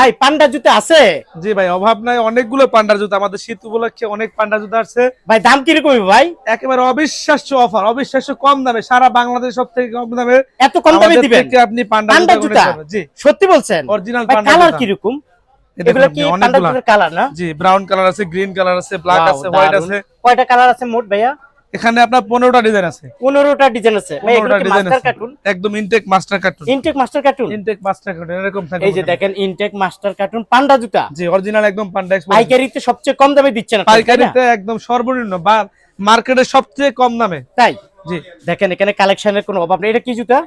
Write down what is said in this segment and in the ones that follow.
ভাই পান্ডা জুতা আছে? জি ভাই অভাব নাই অনেকগুলো পান্ডার জুতা। আমাদের শীত উপলক্ষে অনেক পান্ডা জুতা আছে ভাই দাম কীরকম ভাই? একেবারে অবিশ্বাস্য অফার অবিশ্বাস্য কম দামে সারা বাংলাদেশ সব থেকে কম দামে এত কম দামে দিবেন? আপনি পান্ডা পান্ডা জুতা। জি। সত্যি বলছেন? Original panda colour. কীরকম? এগুলো কি পান্ডা। জুতার কালার না? জি ব্রাউন কালার আছে গ্রিন কালার আছে ব্ল্যাক আছে হোয়াইট আছে। কয়টা কালার আছে মোট ভাইয়া? এখানে আপনার পনেরোটা ডিজাইন আছে। পনেরোটা ডিজাইন আছে। পনেরোটা ডিজাইন আছে। একদম intact master cartoon intact master cartoon intact master cartoon এরকম থাকবে এই যে দেখেন ইনটেক মাস্টার কার্টুন পান্ডা জুতা। জি অরিজিনাল একদম পান্ডা পাইকারিতে সবচেয়ে কম দামে দিচ্ছেন তাই না? পাইকারিতে একদম সর্বনিম্ন বা মার্কেটের সবচেয়ে কম দামে। তাই? জি। দেখেন এখানে কালেকশনের কোনো অভাব নেই। এটা কি জুতা?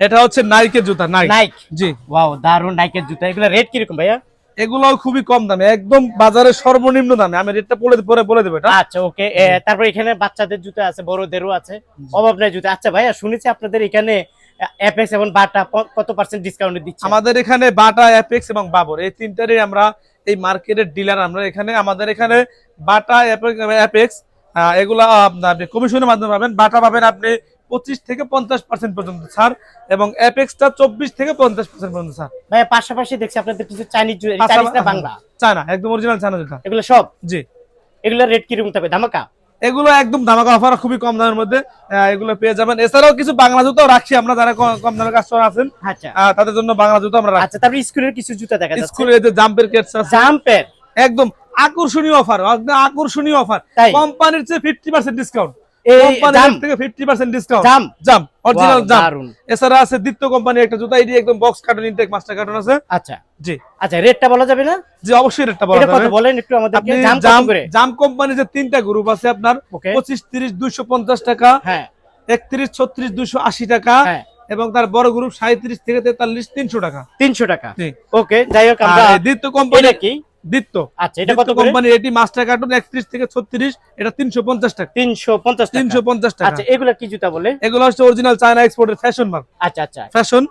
এটা হচ্ছে নাইকের জুতা নাইক নাইক জি। ওয়াও দারুণ নাইকের জুতা। এগুলো রেট কীরকম ভাইয়া? এগুলো খুবই কম দামে একদম বাজারের সর্বনিম্ন দামে। আমি রেটটা বলে পরে বলে দেবো এটা। আচ্ছা ওকে তারপর এখানে বাচ্চাদের জুতো আছে বড়দেরও আছে অভাব নাই জুতা। আচ্ছা ভাইয়া শুনেছি আপনাদের এখানে অ্যাপেক্স এবং বাটা কত পার্সেন্ট ডিসকাউন্টে দিচ্ছে? আমাদের এখানে বাটা অ্যাপেক্স এবং বাবর এই তিনটারই আমরা এই মার্কেটের ডিলার আমরা এখানে আমাদের এখানে বাটা অ্যাপেক্স এগুলা আপনি কমিশনের মাধ্যমে পাবেন। বাটা পাবেন আপনি পঁচিশ থেকে পঞ্চাশ পার্সেন্ট পর্যন্ত ছাড় এবং অ্যাপেক্সটা চব্বিশ থেকে পঞ্চাশ পার্সেন্ট পর্যন্ত ছাড় ভাইয়া পাশাপাশি দেখছি আপনাদের কিছু চাইনিজ চাইনিজ না বাংলা? চায়না একদম অরিজিনাল চায়না জুতা এগুলো সব? জি। এগুলো রেট কীরকম থাকবে ধামাকা? এগুলো একদম ধামাকা অফার খুবই কম দামের মধ্যে। এগুলো পেয়ে যাবেন। এছাড়াও কিছু বাংলা জুতাও রাখছি আমরা যারা কম দামের কাস্টমার আছেন। আচ্ছা। তাদের জন্য বাংলা জুতো আমরা রাখছি। আচ্ছা তারপর স্কুলের কিছু জুতা দেখা যাচ্ছে। স্কুলে যে জাম্পের কেটস আছে জাম্পের একদম আকর্ষণীয় অফার একদম আকর্ষণীয় অফার কোম্পানির চেয়ে ফিফটি পার্সেন্ট ডিসকাউন্ট এই জাম। থেকে ফিফটি পার্সেন্ট ডিসকাউন্ট জাম। জাম অরিজিনাল জাম। এছাড়া আছে দ্বিতীয় কোম্পানির একটা জুতা এটি একদম box carton intact master carton আছে। আচ্ছা। জি। আচ্ছা রেটটা বলা যাবে না? জি অবশ্যই রেটটা বলা এটা বলেন একটু আমাদেরকে? জাম জাম জাম কোম্পানির যে তিনটা গ্রুপ আছে আপনার ওকে পঁচিশ তিরিশ দুইশো পঞ্চাশ টাকা হ্যাঁ। একত্রিশ ছত্রিশ দুইশো আশি টাকা হ্যাঁ। এবং তার বড় গ্রুপ সাঁত্রিশ থেকে তেতাল্লিশ তিনশো টাকা। তিনশো টাকা। ওকে যাই হোক দ্বিতীয় কোম্পানি কি? দ্বিত্ব। আচ্ছা এটা কত করে? এটি মাস্টার কার্টুন একত্রিশ থেকে ছত্রিশ এটা তিনশো পঞ্চাশ টাকা। তিনশো পঞ্চাশ তিনশো পঞ্চাশ টাকা। আচ্ছা এগুলা কি জুতা বলে? এগুলো হচ্ছে অরিজিনাল চায়না এক্সপোর্টের ফ্যাশন মার্ক আচ্ছা আচ্ছা। ফ্যাশন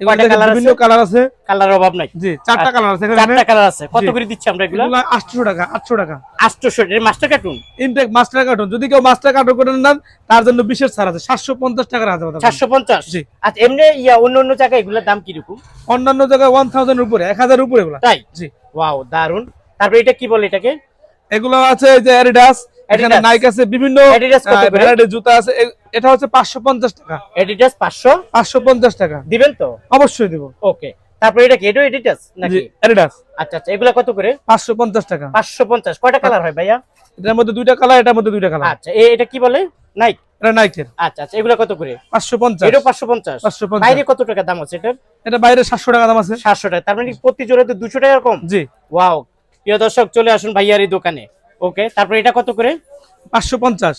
বিভিন্ন কালার আছে। কালার অভাব নাই। জি চারটা আচ্ছা, কালার আছে। চারটা কালার আছে। কত করে দিচ্ছি আমরা এগুলো? এগুলো টাকা আটশো টাকা। আটশোশো এর master cartoon intact master cartoon যদি কেউ মাস্টার কার্টুন করে নেন তার জন্য বিশেষ ছাড় আছে। সাতশো পঞ্চাশ টাকার হাতে পাবেন। চারশো পঞ্চাশ? জি। আচ্ছা এমনি ইয়া অন্য অন্য জায়গায় এগুলোর দাম কীরকম? অন্যান্য জায়গায় ওয়ান থাউজেন্ড উপরে এক হাজার উপরে এগুলো। তাই? জি। ওয়াও দারুণ তারপর এটা কি বলে এটাকে? এগুলো আছে এই যে অ্যাডিডাস এখানে নাইক আছে বিভিন্ন? ভ্যারাইটির জুতা আছে। এটা হচ্ছে পাঁচশো পঞ্চাশ টাকা। এডিটাস পাঁচশো? পাঁচশো পঞ্চাশ টাকা। দিবেন তো? অবশ্যই দিব। ওকে। তারপর এটা কি? এটাও এডিটাস নাকি? অ্যাডিডাস আচ্ছা আচ্ছা এগুলা কত করে? পাঁচশো পঞ্চাশ টাকা। পাঁচশো পঞ্চাশ। কয়টা কালার হয় ভাইয়া? এটার মধ্যে দুইটা কালার এটার মধ্যে দুইটা কালার। আচ্ছা এ- এটা কি বলে? নাইক এটা নাইকের আচ্ছা আচ্ছা এগুলা কত করে? বাইরে কত টাকা দাম আছে এটার? এটা বাইরে সাতশো টাকা দাম আছে। সাতশো টাকা তার মানে প্রতি জোড়াতে টাকা কম? জি। ওয়াও। প্রিয় দর্শক চলে আসুন ভাইয়ার এই দোকানে। ওকে তারপর এটা কত করে?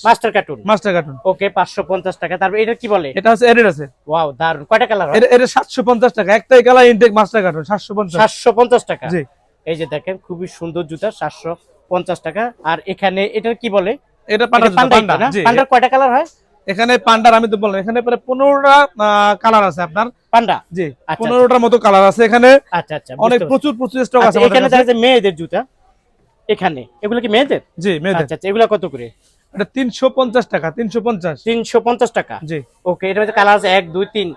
Master cartoon master cartoon okay পাঁচশো পঞ্চাশ টাকা। তারপর এটা কি বলে? এটা হচ্ছে আছে। ওয়াও দারুণ কয়টা কালার এটা এটা সাতশো পঞ্চাশ টাকা। একটাই কালার ইনটেক মাস্টার কার্টুন সাতশো পঞ্চাশ। সাতশো পঞ্চাশ টাকা? জি। এই যে দেখেন খুবই সুন্দর জুতা সাতশো পঞ্চাশ টাকা। আর এখানে এটা কি বলে? এটা পান্ডা পান্ডার কয়টা কালার হয়? এখানে পান্ডার আমি তো বললাম এখানে প্রায় পনেরোটা কালার আছে আপনার। পান্ডা? জি আচ্ছা। পনেরোটার মতো কালার আছে এখানে। আচ্ছা আচ্ছা অনেক প্রচুর প্রচুর স্টক আছে আচ্ছা, এখানে। মেয়েদের জুতা। এখানে। এগুলো কি মেয়েদের? জি মেয়েদের। আচ্ছা আচ্ছা এগুলো কত করে? এটা তিনশো পঞ্চাশ টাকা তিনশো পঞ্চাশ। তিনশো পঞ্চাশ টাকা? জি। ওকে এটার মধ্যে কালার আছে এক দুই তিন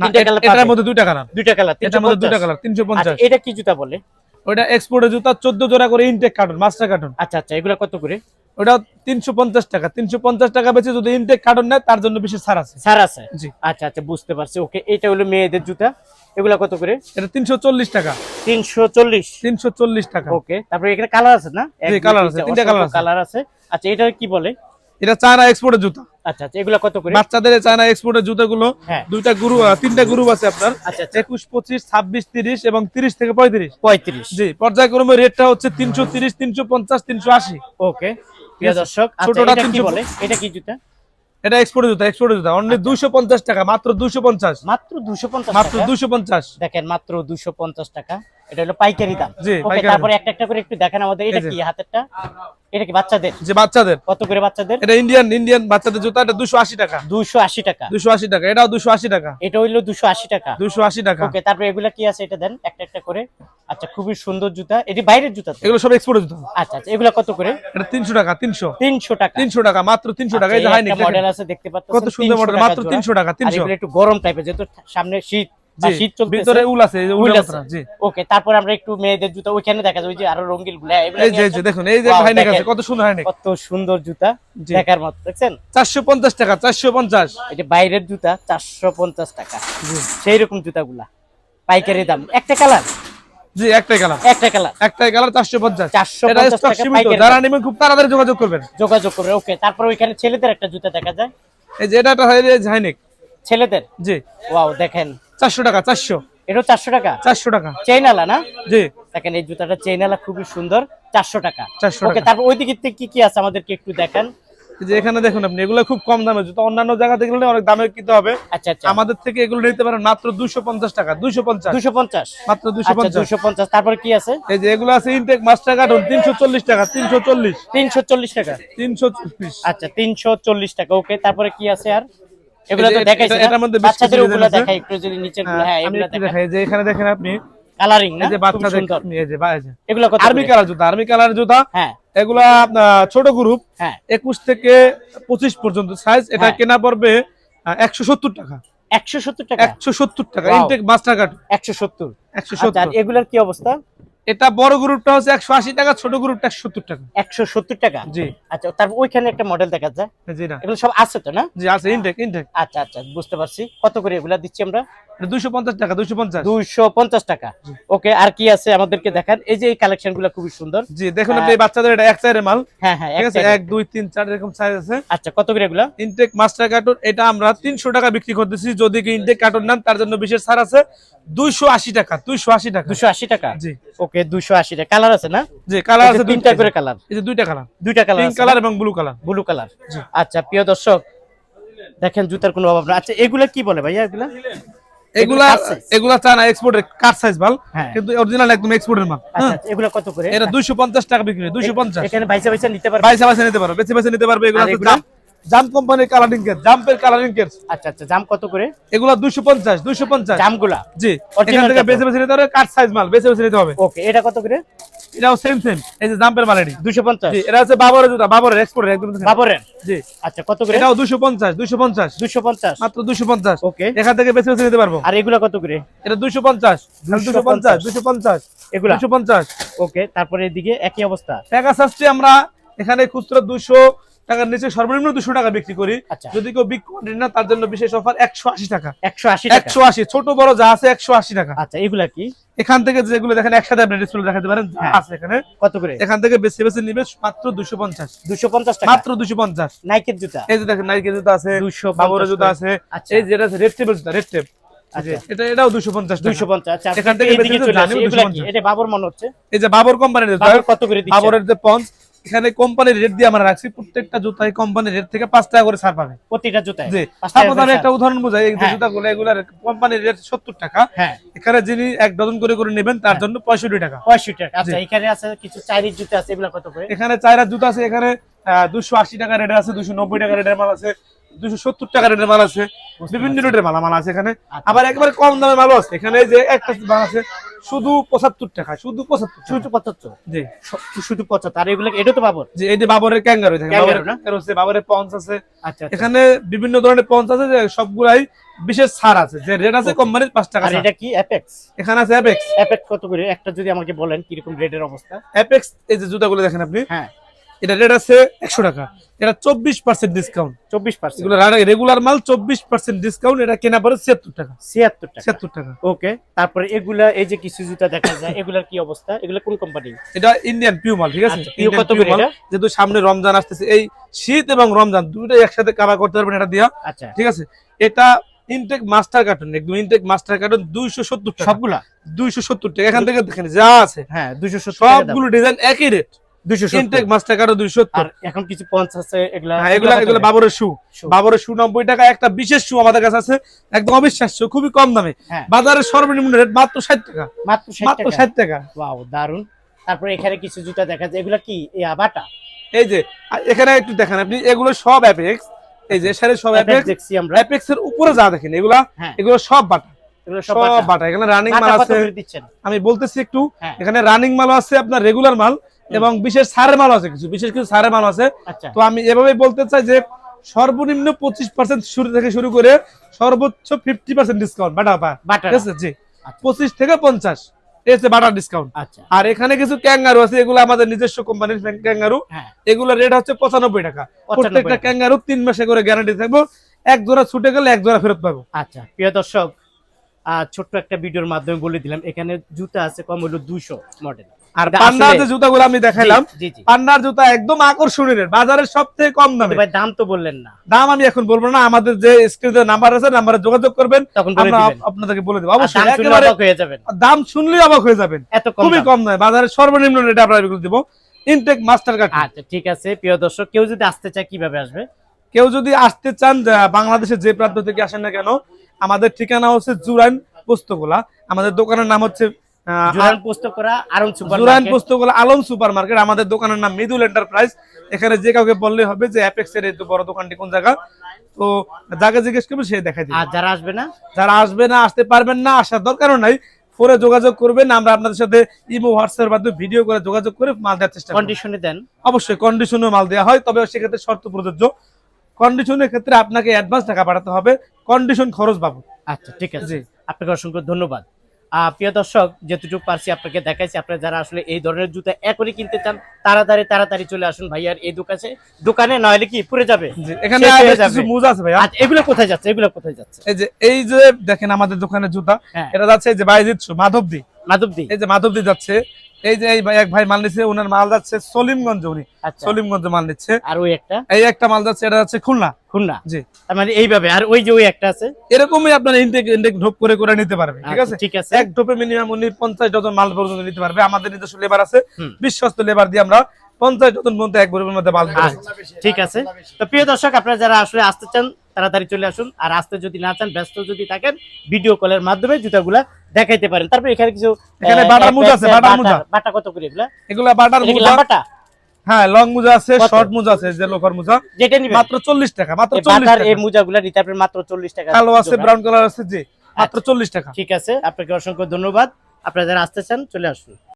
না, তিনটা কালার এটার মধ্যে দুইটা কালার দুইটা কালার এটার মধ্যে দুইটা কালার তিনশো পঞ্চাশ। এটা কি জুতা বলে? ওটা এক্সপোর্টের জুতা চোদ্দ জোড়া করে ইনটেক কার্টুন মাস্টার কার্টুন আচ্ছা আচ্ছা এগুলো কত করে? ওটা তিনশো পঞ্চাশ টাকা। তিনশো পঞ্চাশ টাকা বেচে যদি ইনটেক কার্টুন নেয় তার জন্য বিশেষ ছাড় আছে। স্যার আছে? জি। আচ্ছা আচ্ছা বুঝতে পারছি। ওকে এটা হলো মেয়েদের জুতা। এগুলো কত করে? এটা তিনশো চল্লিশ টাকা। তিনশো চল্লিশ? তিনশো চল্লিশ টাকা। ওকে তারপরে এখানে কালার আছে না? জি, আছে, তিনটা colour কালার আছে। আচ্ছা এটা কি বলে? এটা চায়না এক্সপোর্টের জুতা। আচ্ছা আচ্ছা এগুলো কত করে? বাচ্চাদের চায়না এক্সপোর্টের জুতাগুলো হ্যাঁ। দুইটা গ্রুপ তিনটা গ্রুপ আছে আপনার। আচ্ছা একুশ পঁচিশ ছাব্বিশ তিরিশ এবং তিরিশ থেকে পঁয়ত্রিশ। পঁয়ত্রিশ। জি পর্যায়ক্রমে রেটটা হচ্ছে তিনশো তিরিশ তিনশো পঞ্চাশ তিনশো আশি। ওকে। প্রিয় দর্শক আচ্ছা, ছোটটা এটা কি 300 বলে? এটা কি জুতা? এটা এক্সপোর্টের জুতা এক্সপোর্টের জুতা অনলি দুইশো পঞ্চাশ টাকা মাত্র দুইশো পঞ্চাশ। মাত্র দুশো পঞ্চাশ মাত্র টাকা? দুইশো পঞ্চাশ। দেখেন মাত্র দুশো পঞ্চাশ টাকা। এটা হলো পাইকারি দাম। জি, তারপরে একটা একটা করে একটু দেখেন আমাদের এটা কি হাতেরটা? এটা কি বাচ্চাদের? যে বাচ্চাদের। কত করে বাচ্চাদের? এটা ইন্ডিয়ান ইন্ডিয়ান বাচ্চাদের জুতা এটা দুশো আশি টাকা। দুশো আশি টাকা। দুশো আশি টাকা এটাও দুশো আশি টাকা। এটা হইল দুশো আশি টাকা। দুশো আশি টাকা। ওকে তারপরে এগুলা কি আছে এটা দেন? একটা একটা করে। আচ্ছা খুবই সুন্দর জুতা। এটি বাইরের জুতা? এগুলো সব এক্সপোর্টের জুতা। আচ্ছা আচ্ছা এগুলা কত করে? এটা তিনশো টাকা তিনশো। তিনশো টাকা। তিনশো টাকা মাত্র তিনশো টাকা। এই যে হাইনিক মডেল আছে দেখতে পাচ্ছেন। কত সুন্দর মডেল মাত্র তিনশো টাকা তিনশো এগুলো একটু গরম টাইপের যেহেতু সামনে শীত শীত চলতেছে। ভিতরে উল আছে উল আছে। জি। ওকে তারপর আমরা একটু মেয়েদের জুতা ওইখানে দেখা যায় ওই যে আরও রঙিনগুলো এই যে নিয়ে এই যে আসেন। দেখুন এই যে হাইনেক আছে কত সুন্দর হাইনেক কত সুন্দর জুতা। দেখার মতো দেখছেন? টাকা এটা বাইরের জুতা চারশো পঞ্চাশ টাকা। সেই রকম জুতাগুলা পাইকারি দাম। একটা কালার? জি একটাই কালার। একটা কালার। একটাই কালার চারশো পঞ্চাশ। চারশো এটা স্টক সীমিত। পাইকারি যারা দাম। নেবেন খুব তাড়াতাড়ি যোগাযোগ করবেন। যোগাযোগ করবে ওকে। তারপর ওইখানে ছেলেদের একটা জুতা দেখা যায়। এই যে এটা একটা হাইনেক ছেলেদের? জি। ওয়াও দেখেন। চারশো টাকা চারশো। এটা চারশো টাকা? চারশো টাকা। চেইনালা না? জি। দেখেন এই জুতাটা চেইনালা খুবই সুন্দর চারশো টাকা। 400 ওকে। তারপর ওই দিকে কি কি আছে আমাদেরকে একটু দেখেন? যে এখানে দেখুন আপনি এগুলো খুব কম দামে জুতো অন্যান্য জায়গা থেকে অনেক দামে কিনতে হবে। আচ্ছা আচ্ছা। আমাদের থেকে এগুলো নিতে পারেন মাত্র দুশো পঞ্চাশ টাকা দুশো পঞ্চাশ। দুশো পঞ্চাশ? মাত্র দুশো আচ্ছা পঞ্চাশ। দুশো পঞ্চাশ। তারপর কি আছে? এই যে এগুলো আছে ইনটেক মাস্টার কার্টুন তিনশো চল্লিশ টাকা তিনশো চল্লিশ। তিনশো চল্লিশ টাকা। তিনশো চল্লিশ। আচ্ছা তিনশো চল্লিশ টাকা। ওকে তারপরে কি আছে আর? এগুলো তো যে এটার মধ্যে বাচ্চাদের design দেখাই একটু যদি নিচেরগুলো হ্যাঁ এগুলো দেখাই। দেখাই যে এখানে দেখেন আপনি কালারিং না? এই যে খুব বাচ্চা সুন্দর। দেখেন এই যে বা- এই যে এগুলো কত আর্মি কালার জুতা আর্মি কালার জুতা হ্যাঁ। এগুলা আপনার ছোট গ্রুপ হ্যাঁ। একুশ থেকে পঁচিশ পর্যন্ত সাইজ এটা হ্যাঁ। কেনা পড়বে একশো সত্তর টাকা। একশো সত্তর টাকা? একশো সত্তর টাকা ইনটেক মাস্টার কার্ড একশো সত্তর। একশো আচ্ছা সত্তর এগুলোর কি অবস্থা? এটা বড় গ্রুপটা হচ্ছে একশো আশি টাকা ছোট গ্রুপটা সত্তর টাকা। একশো সত্তর টাকা? জি। আচ্ছা তারপর ওইখানে একটা মডেল দেখা যায়? জি না। এগুলো সব আছে তো না? জি আছে ইনটেক ইনটেক আচ্ছা আচ্ছা বুঝতে পারছি। কত করে এগুলা দিচ্ছি আমরা? দুশো পঞ্চাশ টাকা দুশো পঞ্চাশ। দুইশো পঞ্চাশ টাকা। ওকে আর কি আছে আমাদেরকে দেখান? এই যে এই কালেকশনগুলো খুবই সুন্দর। জি দেখুন আপনি বাচ্চাদের এটা এক সাইডের মাল। হ্যাঁ হ্যাঁ ঠিক আছে? এক দুই তিন চার এরকম সাইজ আছে। আচ্ছা কত করে এগুলা? ইনটেক মাস্টার কার্টুন এটা আমরা তিনশো টাকা বিক্রি করতেছি। যদি কি ইনটেক কার্টুন নেন তার জন্য বিশেষ ছাড় আছে। দুইশো আশি টাকা দুইশো আশি টাকা। দুশো আশি টাকা? জি। ওকে দুশো আশি টাকা কালার আছে না? জি কালার আছে তিনটা করে কালার এই যে দুইটা কালার দুইটা কালার পিঙ্ক কালার এবং ব্লু কালার ব্লু কালার আচ্ছা প্রিয় দর্শক দেখেন জুতার কোনো অভাব না। আচ্ছা এগুলা কি বলে ভাইয়া এগুলা? এগুলা? এগুলা চানা এক্সপোর্টের কাট সাইজ মাল। হ্যাঁ। কিন্তু অরিজিনাল একদম এক্সপোর্টের মাল। আচ্ছা হ্যাঁ। আচ্ছা, এগুলা কত করে? এটা দুইশো পঞ্চাশ টাকা বিক্রি দুইশো পঞ্চাশ। এখানে বাইসা বাইসা নিতে পারবে? বাইসে বাইসে নিতে পারো বেছে বেছে নিতে পারবে এগুলো জাম্প কোম্পানির কালারিং কেস জাম্পের কালারিং কেস আচ্ছা আচ্ছা দাম কত করে? এগুলো দুইশো পঞ্চাশ দুইশো পঞ্চাশ। জামগুলা? জি এখান থেকে? বেছে বেছে নিতে হবে কাট সাইজ মাল বেছে বেছে নিতে হবে। ওকে এটা কত করে? এটাও সেম সেম এই যে জাম্পের মাল এটি দুশো পঞ্চাশ। জি এটা হচ্ছে বাবরের জুতা বাবরের এক্সপোর্টের একদম বাবরের? জি। আচ্ছা কত করে? এটাও দুশো পঞ্চাশ দুশো পঞ্চাশ। দুশো পঞ্চাশ। মাত্র দুশো পঞ্চাশ। ওকে এখান থেকে বেছে বেছে নিতে পারব। আর এগুলা কত করে? এটা দুশো পঞ্চাশ। দুশো পঞ্চাশ দুশো পঞ্চাশ। এগুলা? দুশো পঞ্চাশ। ওকে তারপরে এদিকে একই অবস্থা? প্যাকাস আসছে আমরা এখানে খুচরা দুশো টাকার নিচে সর্বনিম্ন দুশো টাকা বিক্রি করি। আচ্ছা। যদি কেউ বিগ কোয়ান্টিটি না তার জন্য বিশেষ অফার একশো আশি টাকা। একশো আশি একশো আশি ছোট বড় যা আছে একশো আশি টাকা। আচ্ছা এগুলা কি? এখান থেকে যেগুলো দেখেন একসাথে আপনি ডিসপ্লে দেখাতে পারেন হ্যাঁ। আছে এখানে। কত করে? এখান থেকে বেছে বেছে নিবে মাত্র টাকা। মাত্র দুশো পঞ্চাশ। নাইকের জুতা? এই যে দেখেন নাইকের জুতা আছে 250 জুতা আছে। আচ্ছা। এই যেটা আছে রেড টেপের জুতা রেড টেপ আচ্ছা। এটা এটাও এখান থেকে বেশি। 250 এটা বাবর মনে হচ্ছে? এই যে বাবর কোম্পানির কত করে দিচ্ছে? বাবরের যে পঞ্চ এখানে কোম্পানির রেট দিয়ে আমরা রাখছি প্রত্যেকটা জুতায় কোম্পানির রেট থেকে পাঁচ টাকা করে ছাড় পাবে। প্রতিটা জুতায় জি একটা উদাহরণ বোঝাই এই হ্যাঁ। জুতাগুলো এগুলার কোম্পানির রেট সত্তর টাকা। হ্যাঁ। এখানে যিনি এক ডজন করে করে নেবেন তার জন্য পঁয়ষট্টি টাকা। পঁয়ষট্টি টাকা। আচ্ছা এখানে আছে কিছু চাইনিজ জুতা আছে এগুলা কত করে? এখানে চাইরা জুতা আছে এখানে দুশো আশি টাকা রেটের আছে দুশো নব্বই টাকা রেটের মাল আছে দুশো সত্তর টাকা রেটের মাল আছে বিভিন্ন রেটের মাল মাল আছে এখানে। আচ্ছা। আবার একবারে কম দামের মাল আছে। এখানে যে একটা মাল আছে শুধু পঁচাত্তর টাকা শুধু পঁচাত্তর শুধু পঁচাত্তর। জি। শুধু পঁচাত্তর। আর এগুলো এটা তো বাবর? যে এই যে বাবরের ক্যাঙ্গারো থাকে বাবরের বাবরের পঞ্চ আছে। আচ্ছা আচ্ছা। এখানে বিভিন্ন ধরনের পঞ্চ আছে যে সবগুলাই বিশেষ ছাড় আছে। যে রেট আছে কোম্পানির পাঁচ টাকা আর এটা কি অ্যাপেক্স এখানে আছে অ্যাপেক্স অ্যাপেক্স কত করে? একটা যদি আমাকে বলেন কীরকম রেটের অবস্থা? অ্যাপেক্স এই যে জুতাগুলো দেখেন আপনি। হ্যাঁ। এটা রেট আছে একশো টাকা। এটা চব্বিশ পার্সেন্ট ডিসকাউন্ট চব্বিশ পার্সেন্ট রেগুলার মাল চব্বিশ পার্সেন্ট ডিসকাউন্ট এটা কেনা পড়ে ছিয়াত্তর টাকা। ছিয়াত্তর টাকা। ছিয়াত্তর টাকা। ওকে তারপরে এগুলা এই যে কিছু জুতা দেখা যায় এগুলার কি অবস্থা? এগুলা কোন কোম্পানি এটা ইন্ডিয়ান পিউ মাল ঠিক আছে? আচ্ছা, কত মাল। যেহেতু সামনে রমজান আসতেছে এই শীত এবং রমজান দুটোই একসাথে কাভার করতে পারবেন এটা দিয়া। আচ্ছা। ঠিক আছে? এটা ইনটেক মাস্টার কার্টুন একদম ইনটেক মাস্টার কার্টুন দুইশো সত্তর সবগুলা? দুইশো সত্তর টাকা এখান থেকে দেখেন যা আছে। হ্যাঁ দুইশো সবগুলো ডিজাইন একই রেট ইনটেক মাস্টার কার্টুন দুইশো আর এখন কিছু পঞ্চ আছে এগুলা হ্যাঁ এগুলা কত বাবরের শু। বাবরের শু নব্বই টাকা একটা বিশেষ শু আমাদের কাছে আছে। একদম অবিশ্বাস্য খুবই কম দামে। হ্যাঁ। বাজারের সর্বনিম্ন রেট মাত্র ষাট টাকা। মাত্র ষাট মাত্র টাকা। ষাট টাকা। ওয়াও দারুণ তারপরে এখানে কিছু জুতা দেখা যায়। এগুলা কি? বাটা? এই যে এখানে একটু দেখেন আপনি এগুলো সব অ্যাপেক্স এই যে সারে সব অ্যাপেক্স দেখছি আমরা। অ্যাপেক্স এর উপরে যা দেখেন এগুলা হ্যাঁ। এগুলো সব বাটা। সব সব বাটা। এখানে রানিং মাল আছে। আমি বলতেছি একটু। এখানে রানিং মাল আছে আপনার রেগুলার মাল। এবং বিশেষ সারের মাল আছে কিছু বিশেষ কিছু সারের মাল আছে। আচ্ছা। তো আমি এভাবে বলতে চাই যে সর্বনিম্ন পঁচিশ পার্সেন্ট শুরু থেকে শুরু করে সর্বোচ্চ ফিফটি পার্সেন্ট ডিসকাউন্ট বাটা পা। বাটার। ঠিক আছে? জি। পঁচিশ থেকে পঞ্চাশ বাটার ডিসকাউন্ট আচ্ছা। আর এখানে কিছু ক্যাঙ্গারু আছে এগুলো আমাদের নিজস্ব কোম্পানির ক্যাঙ্গারু। এগুলোর রেট হচ্ছে পঁচানব্বই টাকা। 95 প্রত্যেকটা ক্যাঙ্গারু তিন মাসে করে গ্যারান্টি থাকব। এক জোড়া ছুটে গেলে এক জোড়া ফেরত পাবো। আচ্ছা। প্রিয় দর্শক ছোট্ট একটা ভিডিওর মাধ্যমে বলে দিলাম এখানে জুতা আছে কম হলো দুইশো মডেল আর পান্ডার যে জুতাগুলো আমি দেখাইলাম পান্ডার জুতা একদম আকর্ষণীয় বাজারের সব থেকে কম দামে। ভাই দাম তো বললেন না। দাম আমি এখন বলব না আমাদের যে স্ক্রিনে নাম্বার আছে নাম্বারে যোগাযোগ করবেন তখন আমরা আপনাদেরকে বলে দেবো। অবশ্যই একেবারে দাম শুনলেই অবাক হয়ে যাবেন। এত কম খুবই দাম। কম নয় বাজারের সর্বনিম্ন রেটে আমরা এগুলো দিব। ইনটেক মাস্টার কার্ড আচ্ছা ঠিক আছে প্রিয় দর্শক কেউ যদি আসতে চায় কীভাবে আসবে? কেউ যদি আসতে চান বাংলাদেশের যে প্রান্ত থেকে আসেন না কেন আমাদের ঠিকানা হচ্ছে জুরাইন পুস্তকলা আমাদের দোকানের নাম হচ্ছে আলম সুপার মার্কেট আমাদের দোকানের নাম মিদুল এন্টারপ্রাইজ। এখানে যে কাউকে বললে হবে যে অ্যাপেক্স এর এই বড় দোকানটি কোন জায়গা? তো যাকে জিজ্ঞেস করবে সে দেখাই দিবে আর যারা আসবে না? যারা আসবে না আসতে পারবেন না আসার দরকারও নাই। ফোনে যোগাযোগ করবেন আমরা আপনাদের সাথে ইমো হোয়াটসঅ্যাপের মাধ্যমে ভিডিও করে যোগাযোগ করে মাল দেওয়ার চেষ্টা কন্ডিশনে দেন। অবশ্যই কন্ডিশনে মাল দেওয়া হয় তবে সেক্ষেত্রে শর্ত প্রযোজ্য। কন্ডিশনের ক্ষেত্রে আপনাকে অ্যাডভান্স টাকা পাঠাতে হবে। কন্ডিশন খরচ বাবদ। আচ্ছা ঠিক আছে। আপনাকে অসংখ্য ধন্যবাদ। প্রিয় দর্শক যেটুকু পারছি আপনাকে দেখাইছি আপনারা যারা আসলে এই ধরনের জুতা এখনই কিনতে চান তাড়াতাড়ি তাড়াতাড়ি চলে আসুন ভাইয়ার এই দোকানে। দোকানে নইলে কি পুরে যাবে? এখানে। কিছু মোজা আছে আচ্ছা এগুলো কোথায় যাচ্ছে? এগুলো কোথায় যাচ্ছে? এই যে এই যে দেখেন আমাদের দোকানের জুতা হ্যাঁ। এটা যাচ্ছে যে বাইজিৎ মাধবদি। মাধবদি। এই যে মাধবদি যাচ্ছে। এই যে এই ভাই এক ভাই মাল নিচ্ছে ওনার মাল যাচ্ছে সলিমগঞ্জ উনি। আচ্ছা। সলিমগঞ্জ মাল নিচ্ছে। আর ওই একটা? এই একটা মাল যাচ্ছে এটা যাচ্ছে খুলনা। খুলনা? জি। তার মানে এইভাবে আর ওই যে ওই একটা আছে? এরকমই আপনার ইনটেক ইনটেক ঢোপ করে করে নিতে পারবে ঠিক আচ্ছা, আছে? ঠিক আছে। এক ঢোপে মিনিমাম উনি পঞ্চাশ ডজন মাল পর্যন্ত নিতে পারবে। আমাদের নিজস্ব লেবার আছে। বিশ্বস্ত লেবার দিয়ে আমরা পঞ্চাশ ডজন পর্যন্ত এক বছরের মধ্যে মাল। আচ্ছা, ঠিক আছে। তো প্রিয় দর্শক আপনারা যারা আসলে আসতে চান তাড়াতাড়ি চলে আসুন। আর আসতে যদি না চান ব্যস্ত যদি থাকেন ভিডিও কলের মাধ্যমে জুতাগুলা দেখাইতে পারেন। তারপর এখানে কিছু এখানে বাটার মোজা আছে, বাটার মোজা। বাটা কত করে এগুলা? এগুলা বাটার মোজা। লাম্বাটা হ্যাঁ লং মোজা আছে শর্ট মোজা আছে যে লোফার মোজা। যেটা নিবেন? মাত্র চল্লিশ টাকা মাত্র এই চল্লিশ বাটার টাকা। এই মোজাগুলা নিতে আপনার মাত্র চল্লিশ টাকা। কালো আছে ব্রাউন কালার আছে জি মাত্র আচ্ছা। চল্লিশ টাকা। ঠিক আছে আপনাকে অসংখ্য ধন্যবাদ। আপনারা যারা আসতে চান চলে আসুন।